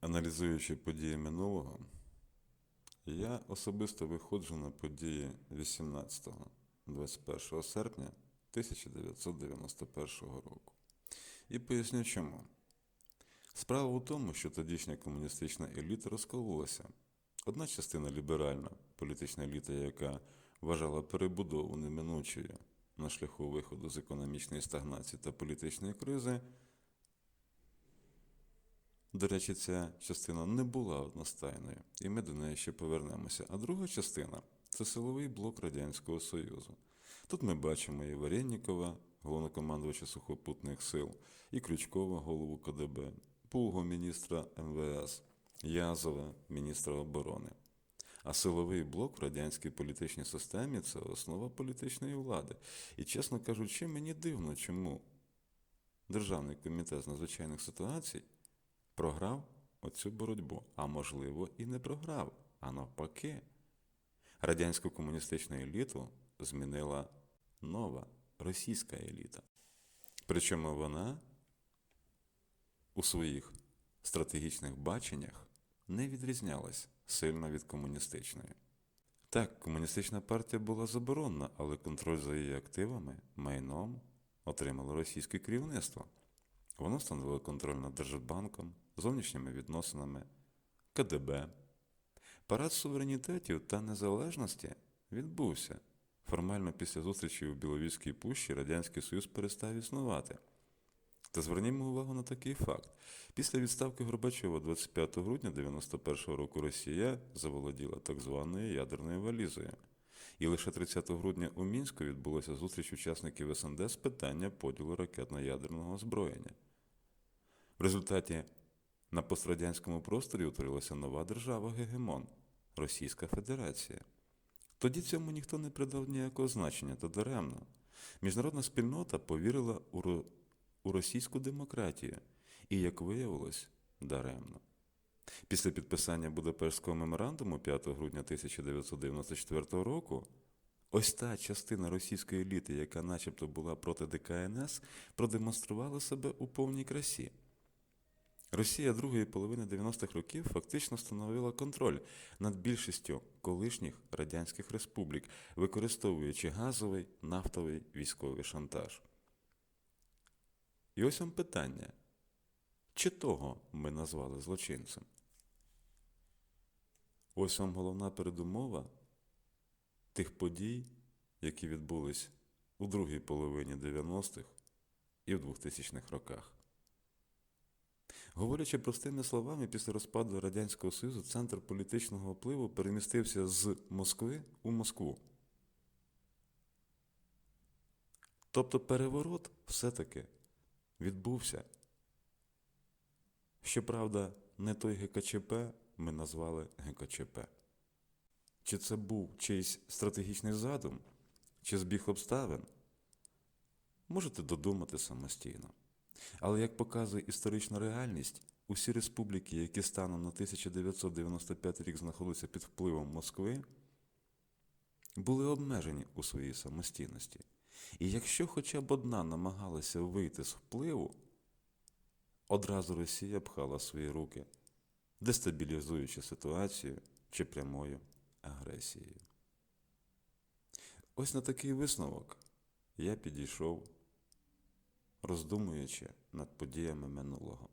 Аналізуючи події минулого, я особисто виходжу на події 18-21 серпня 1991 року. І поясню чому. Справа у тому, що тодішня комуністична еліта розкололася. Одна частина ліберальна, політична еліта, яка вважала перебудову неминучою на шляху виходу з економічної стагнації та політичної кризи, до речі, ця частина не була одностайною, і ми до неї ще повернемося. А друга частина це силовий блок Радянського Союзу. Тут ми бачимо і Варєннікова, головнокомандувача сухопутних сил, і Крючкова, голову КДБ, Пуго, міністра МВС, Язова, міністра оборони. А силовий блок в радянській політичній системі це основа політичної влади. І, чесно кажучи, мені дивно, чому Державний комітет з надзвичайних ситуацій програв оцю боротьбу, а можливо і не програв, а навпаки. Радянську комуністичну еліту змінила нова російська еліта. Причому вона у своїх стратегічних баченнях не відрізнялась сильно від комуністичної. Так, комуністична партія була заборонена, але контроль за її активами, майном отримало російське керівництво. Воно встановило контроль над Держбанком, зовнішніми відносинами, КДБ. Парад суверенітетів та незалежності відбувся. Формально після зустрічі у Біловізькій пущі Радянський Союз перестав існувати. Та звернімо увагу на такий факт. Після відставки Горбачова 25 грудня 1991 року Росія заволоділа так званою ядерною валізою. І лише 30 грудня у Мінську відбулася зустріч учасників СНД з питання поділу ракетно-ядерного озброєння. В результаті на пострадянському просторі утворилася нова держава Гегемон Російська Федерація. Тоді цьому ніхто не придав ніякого значення, то даремно. Міжнародна спільнота повірила у російську демократію, і, як виявилось, даремно. Після підписання Будапештського меморандуму 5 грудня 1994 року ось та частина російської еліти, яка начебто була проти ДКНС, продемонструвала себе у повній красі. Росія другої половини 90-х років фактично становила контроль над більшістю колишніх радянських республік, використовуючи газовий, нафтовий військовий шантаж. І ось вам питання: чи того ми назвали злочинцем? Ось вам головна передумова тих подій, які відбулись у другій половині 90-х і в 2000-х роках. Говорячи простими словами, після розпаду Радянського Союзу центр політичного впливу перемістився з Москви у Москву. Тобто переворот все-таки відбувся. Щоправда, не той ГКЧП ми назвали ГКЧП. Чи це був чийсь стратегічний задум, чи збіг обставин? Можете додумати самостійно. Але як показує історична реальність, усі республіки, які станом на 1995 рік знаходилися під впливом Москви, були обмежені у своїй самостійності. І якщо хоча б одна намагалася вийти з впливу, одразу Росія пхала свої руки, дестабілізуючи ситуацію чи прямою агресією. Ось на такий висновок я підійшов роздумуючи над подіями минулого.